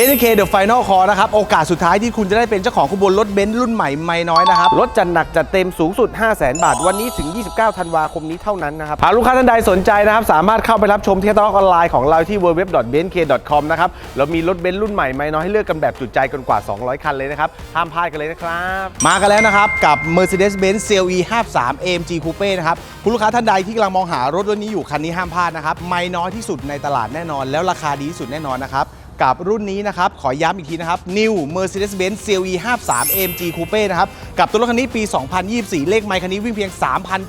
b n k The Final Call นะครับ โอกาสสุดท้ายที่คุณจะได้เป็นเจ้าของขบวนรถเบนซ์รุ่นใหม่ไม่น้อยนะครับ รถจัดหนักจัดเต็มสูงสุด 5 0 0 0 0 0บาท วันนี้ถึง 29 ธันวาคมนี้เท่านั้นนะครับหากลูกค้าท่านใดสนใจนะครับ สามารถเข้าไปรับชมที่ตลาดออนไลน์ของเราที่ www.bnk.com นะครับ เรามีรถเบนซ์รุ่นใหม่ไม่น้อยให้เลือกกันแบบจุใจกันกว่า 200 คันเลยนะครับห้ามพลาดกันเลยนะครับ มากันแล้วนะครับกับ Mercedes-Benz CLE 53 AMG Coupe นะครับคุณลูกค้าท่านใดที่กำลังมองหารถรุ่นนี้อยู่คันนี้ห้ามพลาดนะครับไม่น้อยที่สุดในตลาดแน่นอน แล้วราคาดีที่สุดแน่นอนนะครับ กับรุ่นนี้นะครับ ขอย้ำอีกทีนะครับ New Mercedes-Benz CLE 53 AMG Coupe นะครับ กับตัวรถคันนี้ปี 2024 เลขไมค์คันนี้วิ่งเพียง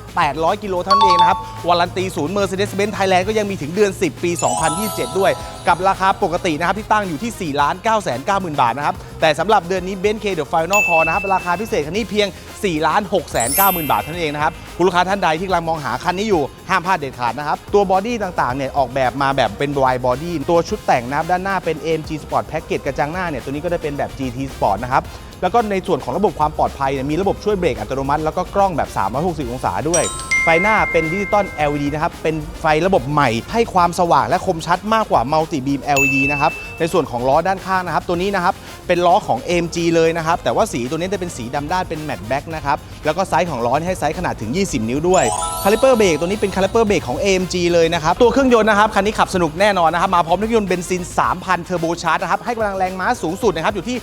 3,800 กิโลเท่านั้นเองนะครับวารันตีศูนย์ Mercedes-Benz Thailand ก็ยังมีถึงเดือน 10 ปี 2027 ด้วยกับราคาปกตินะครับที่ตั้งอยู่ที่ 4 9 9 0 0 0 บาทนะครับ แต่สำหรับเดือนนี้ b e n K The Final Call นะครับ ราคาพิเศษคันนี้เพียง 4 6 9 0 0 0 บาทเท่านั้นเองนะครับ คุณลูกค้าท่านใดที่กำลังมองหาคันนี้อยู่ห้ามพลาดเด็ดขาดนะครับ ตัวบอดี้ต่างๆเนี่ยออกแบบมาแบบเป็น wide body ตัวชุดแต่งนะครับด้านหน้าเป็น AMG Sport Package กระจังหน้าเนี่ยตัวนี้ก็ได้เป็นแบบ GT Sport นะครับแล้วก็ในส่วนของระบบความปลอดภัยเนี่ยมีระบบช่วยเบรกอัตโนมัติแล้วก็กล้องแบบ 360 องศาด้วย ไฟหน้าเป็นดิจิตอล LED นะครับ เป็นไฟระบบใหม่ ให้ความสว่างและคมชัดมากกว่ามัลติบีม LED นะครับ ในส่วนของล้อด้านข้างนะครับ ตัวนี้นะครับ เป็นล้อของ AMG เลยนะครับ แต่ว่าสีตัวนี้จะเป็นสีดำด้านเป็นแมตต์แบ็กนะครับ แล้วก็ไซส์ของล้อให้ไซส์ขนาดถึง 20 นิ้วด้วย คาลิเปอร์เบรกตัวนี้เป็นคาลิเปอร์เบรกของ AMG เลยนะครับ ตัวเครื่องยนต์นะครับ คันนี้ขับสนุกแน่นอนนะครับ มาพร้อมเครื่องยนต์เบนซิน 3,000 เทอร์โบชาร์จนะครับ ให้กำลังแรงม้าสูงสุดนะครับ อยู่ที่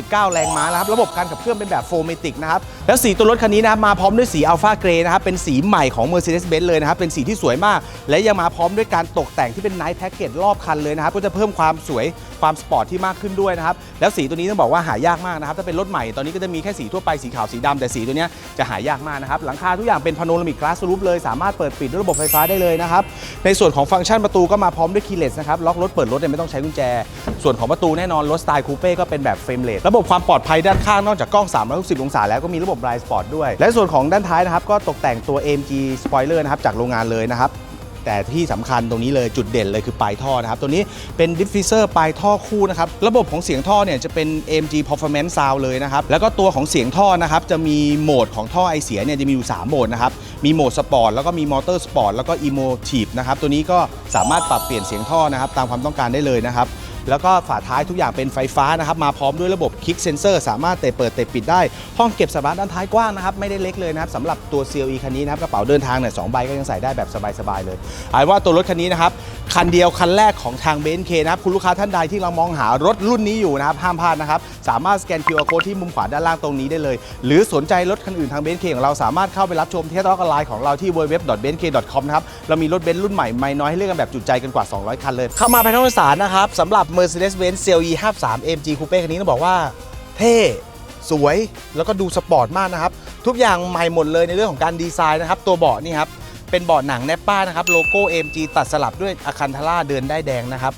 449 แรงม้านะครับ ระบบการขับเคลื่อนเป็นแบบโฟเมติกนะครับ แล้วสีตัวรถคันนี้นะครับ มาพร้อมด้วยสีอัลฟาเกรย์นะครับ เป็นสีใหม่ของ Mercedes-Benz เลยนะครับ เป็นสีที่สวยมาก และยังมาพร้อมด้วยการตกแต่งที่เป็นไนท์แพ็กเกจรอบคันเลยนะครับ ก็จะเพิ่มความสวยความสปอร์ตที่มากขึ้นด้วยนะครับ แล้วสีตัวนี้ต้องบอกว่าหายากมากนะครับ ถ้าเป็นรถใหม่ตอนนี้ก็จะมีแค่สีทั่วไปสีขาวสีดำแต่สีตัวเนี้ยจะหายากมากนะครับหลังคาทุกอย่างเป็นพโนรามิกคลาสรูปเลย สามารถเปิดปิดด้วยระบบไฟฟ้าได้เลยนะครับ ในส่วนของฟังก์ชันประตูก็มาพร้อมด้วยคีย์เลสนะครับ ล็อกรถเปิดรถเนี่ยไม่ต้องใช้กุญแจ ส่วนของประตูแน่นอนรถสไตล์คูเป้ก็เป็นแบบเฟรมเลสระบบความปลอดภัยด้านข้างนอกจากกล้อง 360 องศาแล้วก็มีระบบไลท์สปอร์ตด้วย และส่วนของด้านท้ายนะครับก็ตกแต่งตัว AMG Spoiler นะครับจากโรงงานเลยนะครับ แต่ที่สำคัญตรงนี้เลยจุดเด่นเลยคือปลายท่อนะครับ ตัวนี้เป็นดิฟฟิเซอร์ปลายท่อคู่นะครับ ระบบของเสียงท่อเนี่ยจะเป็น AMG Performance Sound เลยนะครับ แล้วก็ตัวของเสียงท่อนะครับ จะมีโหมดของท่อไอเสียเนี่ยจะมีอยู่ 3 โหมดนะครับ มีโหมดสปอร์ตแล้วก็มีมอเตอร์สปอร์ตแล้วก็อีโมทีฟนะครับ ตัวนี้ก็สามารถปรับเปลี่ยนเสียงท่อนะครับตามความต้องการได้เลยนะครับ แล้วก็ฝาท้ายทุกอย่างเป็นไฟฟ้านะครับ มาพร้อมด้วยระบบคลิกเซนเซอร์สามารถเตะเปิดเตะปิดได้ ห้องเก็บสัมภาระด้านท้ายกว้างนะครับ ไม่ได้เล็กเลยนะครับสำหรับตัว CLE คันนี้นะครับกระเป๋าเดินทางเนี่ยสองใบก็ยังใส่ได้แบบสบายๆเลยเอาเป็นว่าตัวรถคันนี้นะครับ คันเดียวคันแรกของทางเบนเคนะครับ คุณลูกค้าท่านใดที่กำลังมองหารถรุ่นนี้อยู่นะครับ ห้ามพลาดนะครับ สามารถสแกน QR code ที่มุมขวาด้านล่างตรงนี้ได้เลย หรือสนใจรถคันอื่นทางเบนเคของเราสามารถเข้าไปรับชมเที่ตลาดออนไลน์ของเราที่ www.benk.com นะครับ เรามีรถเบนซ์รุ่นใหม่ไม่น้อยให้เลือกกันแบบจุใจกันกว่า 200 คันเลย เข้ามาภายในห้องโดยสารนะครับสำหรับ Mercedes-Benz CLE 53 AMG Coupe คันนี้ต้องบอกว่าเท่สวยแล้วก็ดูสปอร์ตมากนะครับทุกอย่างใหม่หมดเลยในเรื่องของการดีไซน์นะครับตัวเบาะนี่ครับ เป็นเบาะหนังแนปป้านะครับโลโก้ AMG ตัดสลับด้วยอาคันทาร่าเดินได้แดงนะครับ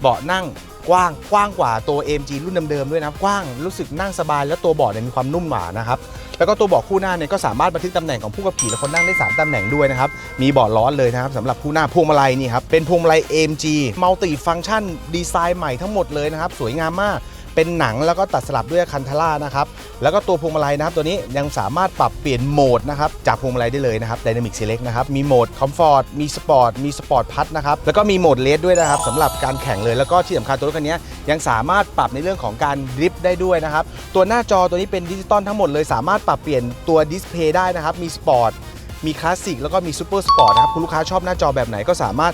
เบาะนั่งกว้างกว้างกว่าตัว AMG รุ่นเดิมๆด้วยนะครับกว้างรู้สึกนั่งสบายแล้วตัวเบาะเนี่ยมีความนุ่มหนานะครับแล้วก็ตัวเบาะคู่หน้าเนี่ยก็สามารถบันทึกตำแหน่งของผู้ขับขี่และคนนั่งได้ 3ตำแหน่งด้วยนะครับมีเบาะล้อเลยนะครับสำหรับคู่หน้าพวงมาลัยนี่ครับเป็นพวงมาลัย AMG Multi Function ดีไซน์ใหม่ทั้งหมดเลยนะครับสวยงามมาก เป็นหนังแล้วก็ตัดสลับด้วยคันทาร่านะครับ แล้วก็ตัวพวงมาลัยนะครับ ตัวนี้ยังสามารถปรับเปลี่ยนโหมดนะครับจากพวงมาลัยได้เลยนะครับ Dynamic Select นะครับ มีโหมด Comfort มี Sport มี Sport พัดนะครับ แล้วก็มีโหมดเลสด้วยนะครับสำหรับการแข่งเลย แล้วก็ที่สำคัญตัวรถคันนี้ยังสามารถปรับในเรื่องของการดริฟต์ได้ด้วยนะครับ ตัวหน้าจอตัวนี้เป็นดิจิตอลทั้งหมดเลย สามารถปรับเปลี่ยนตัวดิสเพย์ได้นะครับ มี Sport มีคลาสสิกแล้วก็มีซูเปอร์สปอร์ตนะครับคุณลูกค้าชอบหน้าจอแบบไหนก็สามารถ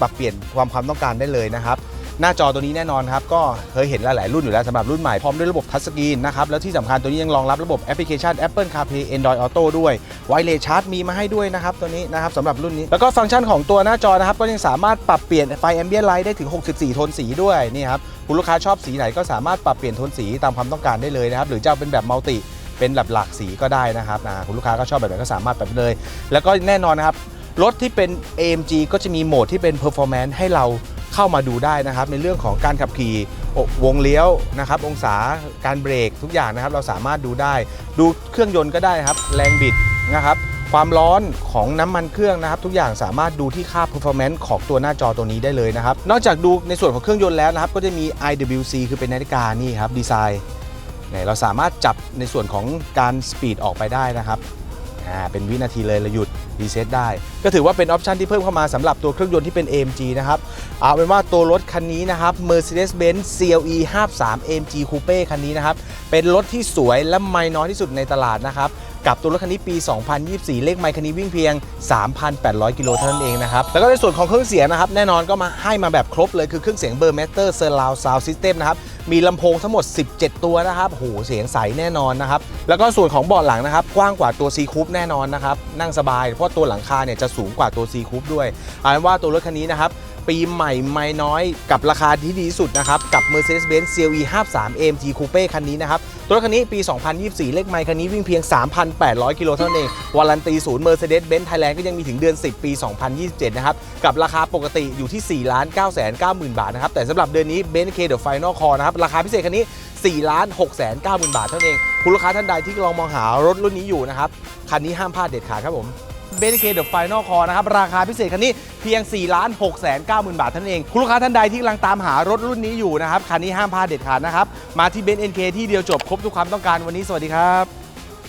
ปรับเปลี่ยนความความต้องการได้เลยนะครับ หน้าจอตัวนี้แน่นอนครับ ก็เคยเห็นหลาย ๆ รุ่นอยู่แล้วสำหรับรุ่นใหม่ พร้อมด้วยระบบทัชสกรีนนะครับ แล้วที่สำคัญตัวนี้ยังรองรับระบบแอปพลิเคชัน Apple CarPlay Android Auto ด้วยไวเลสชาร์จมีมาให้ด้วยนะครับ ตัวนี้นะครับสำหรับรุ่นนี้ แล้วก็ฟังก์ชันของตัวหน้าจอนะครับ ก็ยังสามารถปรับเปลี่ยนไฟแอมเบียนไลท์ได้ถึง 64 โทนสีด้วยนี่ครับคุณลูกค้าชอบสีไหนก็สามารถปรับเปลี่ยนโทนสีตามความต้องการได้เลยนะครับหรือจะเป็นแบบมัลติเป็นแบบหลากสีก็ได้นะครับนะคุณลูกค้าก็ชอบแบบไหนก็สามารถปรับเลย แล้วก็แน่นอนนะครับรถที่เป็น AMG ก็จะมีโหมดที่เป็น performance ให้เรา เข้ามาดูได้นะครับ ในเรื่องของการขับขี่วงเลี้ยวนะครับ องศาการเบรกทุกอย่างนะครับ เราสามารถดูได้ ดูเครื่องยนต์ก็ได้ครับ แรงบิดนะครับความร้อนของน้ำมันเครื่องนะครับ ทุกอย่างสามารถดูที่ค่า performance ของตัวหน้าจอตัวนี้ได้เลยนะครับ นอกจากดูในส่วนของเครื่องยนต์แล้วนะครับ ก็จะมี IWC คือเป็นนาฬิกานี่ครับดีไซน์เราสามารถจับในส่วนของการสปีดออกไปได้นะครับเป็นวินาทีเลยเราหยุด รีเซ็ตได้ ก็ถือว่าเป็นออปชันที่เพิ่มเข้ามาสำหรับตัวเครื่องยนต์ที่เป็น AMG นะครับ เอาเป็นว่าตัวรถคันนี้นะครับ Mercedes-Benz CLE 53 AMG Coupe คันนี้นะครับ เป็นรถที่สวยและไม่น้อยที่สุดในตลาดนะครับ กับตัวรถคันนี้ปี 2024 เลขไมค์คันนี้วิ่งเพียง 3,800 กิโลเท่านั้นเองนะครับ แล้วก็ในส่วนของเครื่องเสียงนะครับ แน่นอนก็มาให้มาแบบครบเลยคือเครื่องเสียง Burmester Surround Sound System นะครับ มีลำโพงทั้งหมด 17 ตัวนะครับโหเสียงใสแน่นอนนะครับ แล้วก็ส่วนของเบาะหลังนะครับ กว้างกว่าตัว C Coupe แน่นอนนะครับ นั่งสบาย เพราะตัวหลังคาเนี่ยจะสูงกว่าตัว C Coupe ด้วยเอาเป็นว่าตัวรถคันนี้นะครับปีใหม่ไม่น้อยกับราคาที่ดีที่สุดนะครับ กับ Mercedes-Benz CLE 53 AMG Coupe คันนี้นะครับ รถคันนี้ปี 2024 เลขไมค์คันนี้วิ่งเพียง 3,800 กิโลเท่านั้นเองวารันตีศูนย์ Mercedes-Benz Thailand ก็ยังมีถึงเดือน 10 ปี 2027 นะครับ กับราคาปกติอยู่ที่ 4 9 9 0 0 0 0บาทนะครับ แต่สำหรับเดือนนี้ Benz K The Final Call นะครับ ราคาพิเศษคันนี้ 4 6 9 0 0 0 0 บาทเท่านั้นเอง คุณลูกค้าท่านใดที่กำลังมองหารถรุ่นนี้อยู่นะครับ คันนี้ห้ามพลาดเด็ดขาดครับผม เบนเคเดอะไฟนอลคอนะครับ ราคาพิเศษคันนี้เพียง4 6 9 0 0 0 0 บาทท่านเอง คุณลูกค้าท่านใดที่กำลังตามหารถรุ่นนี้อยู่นะครับ คันนี้ห้ามพลาดเด็ดขาดนะครับ มาที่เบนเอ็นเคที่เดียวจบครบทุกความต้องการวันนี้สวัสดีครับ